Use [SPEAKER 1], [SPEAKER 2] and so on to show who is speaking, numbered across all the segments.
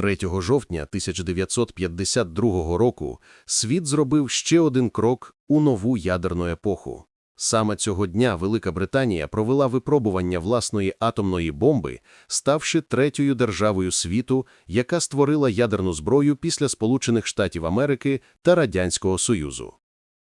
[SPEAKER 1] 3 жовтня 1952 року світ зробив ще один крок у нову ядерну епоху. Саме цього дня Велика Британія провела випробування власної атомної бомби, ставши третьою державою світу, яка створила ядерну зброю після Сполучених Штатів Америки та Радянського Союзу.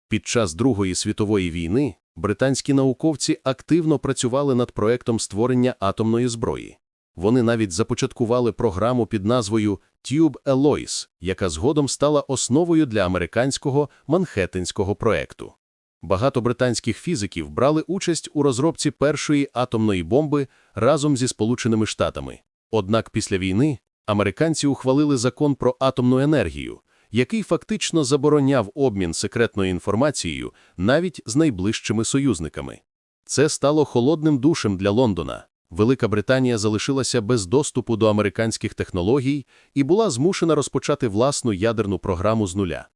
[SPEAKER 1] Під час Другої світової війни британські науковці активно працювали над проектом створення атомної зброї. Вони навіть започаткували програму під назвою Tube Alloys, яка згодом стала основою для американського Манхеттенського проекту. Багато британських фізиків брали участь у розробці першої атомної бомби разом зі Сполученими Штатами. Однак після війни американці ухвалили закон про атомну енергію, який фактично забороняв обмін секретною інформацією навіть з найближчими союзниками. Це стало холодним душем для Лондона. Велика Британія залишилася без доступу до американських технологій і була змушена розпочати власну ядерну програму з нуля.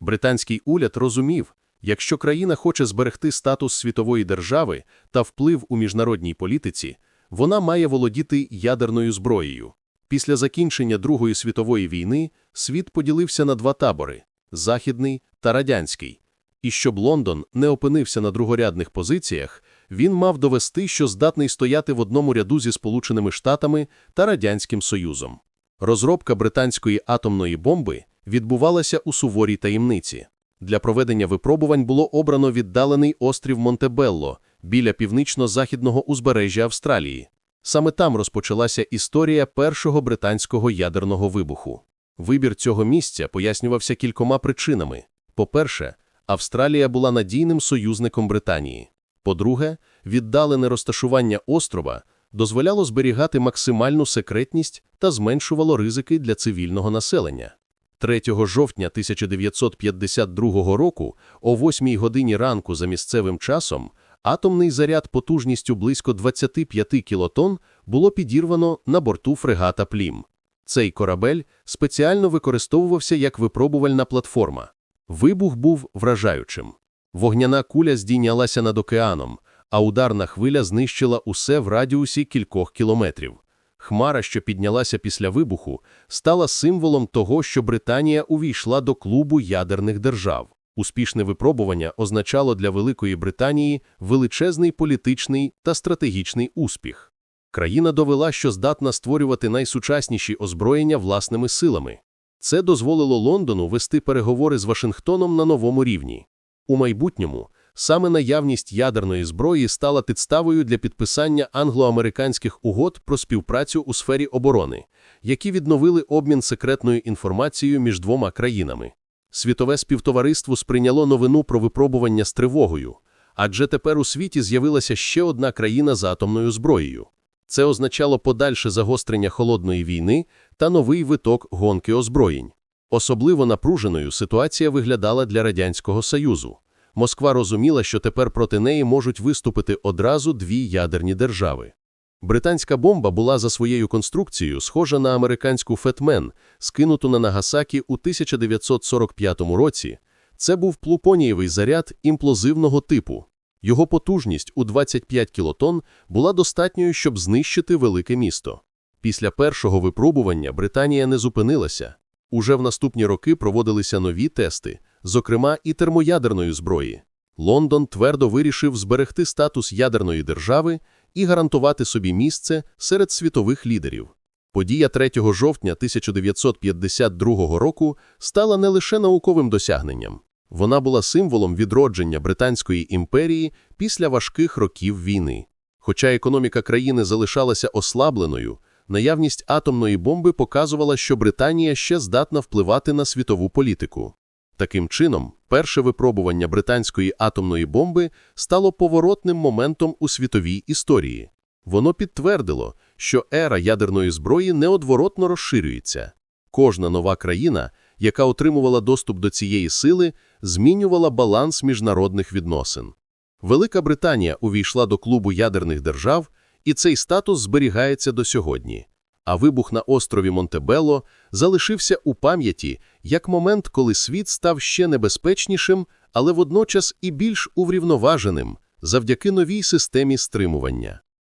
[SPEAKER 1] Британський уряд розумів, якщо країна хоче зберегти статус світової держави та вплив у міжнародній політиці, вона має володіти ядерною зброєю. Після закінчення Другої світової війни світ поділився на два табори західний та радянський. І щоб Лондон не опинився на другорядних позиціях, він мав довести, що здатний стояти в одному ряду зі Сполученими Штатами та Радянським Союзом. Розробка британської атомної бомби відбувалася у суворій таємниці. Для проведення випробувань було обрано віддалений острів Монтебелло біля північно-західного узбережжя Австралії. Саме там розпочалася історія першого британського ядерного вибуху. Вибір цього місця пояснювався кількома причинами. По-перше, Австралія була надійним союзником Британії. По-друге, віддалене розташування острова дозволяло зберігати максимальну секретність та зменшувало ризики для цивільного населення. 3 жовтня 1952 року о 8 годині ранку за місцевим часом атомний заряд потужністю близько 25 кілотон було підірвано на борту фрегата Плім. Цей корабель спеціально використовувався як випробувальна платформа. Вибух був вражаючим. Вогняна куля здійнялася над океаном, а ударна хвиля знищила усе в радіусі кількох кілометрів. Хмара, що піднялася після вибуху, стала символом того, що Британія увійшла до клубу ядерних держав. Успішне випробування означало для Великої Британії величезний політичний та стратегічний успіх. Країна довела, що здатна створювати найсучасніші озброєння власними силами. Це дозволило Лондону вести переговори з Вашингтоном на новому рівні. У майбутньому саме наявність ядерної зброї стала підставою для підписання англо-американських угод про співпрацю у сфері оборони, які відновили обмін секретною інформацією між двома країнами. Світове співтовариство сприйняло новину про випробування з тривогою, адже тепер у світі з'явилася ще одна країна з атомною зброєю. Це означало подальше загострення холодної війни та новий виток гонки озброєнь. Особливо напруженою ситуація виглядала для Радянського Союзу. Москва розуміла, що тепер проти неї можуть виступити одразу дві ядерні держави. Британська бомба була за своєю конструкцією схожа на американську Фетмен, скинуту на Нагасакі у 1945 році. Це був плупонієвий заряд імплозивного типу. Його потужність у 25 кілотон була достатньою, щоб знищити велике місто. Після першого випробування Британія не зупинилася. Уже в наступні роки проводилися нові тести, зокрема і термоядерної зброї. Лондон твердо вирішив зберегти статус ядерної держави і гарантувати собі місце серед світових лідерів. Подія 3 жовтня 1952 року стала не лише науковим досягненням. Вона була символом відродження Британської імперії після важких років війни. Хоча економіка країни залишалася ослабленою, наявність атомної бомби показувала, що Британія ще здатна впливати на світову політику. Таким чином, перше випробування британської атомної бомби стало поворотним моментом у світовій історії. Воно підтвердило, що ера ядерної зброї неодворотно розширюється. Кожна нова країна, яка отримувала доступ до цієї сили, змінювала баланс міжнародних відносин. Велика Британія увійшла до клубу ядерних держав, і цей статус зберігається до сьогодні. А вибух на острові Монтебело залишився у пам'яті як момент, коли світ став ще небезпечнішим, але водночас і більш уврівноваженим завдяки новій системі стримування.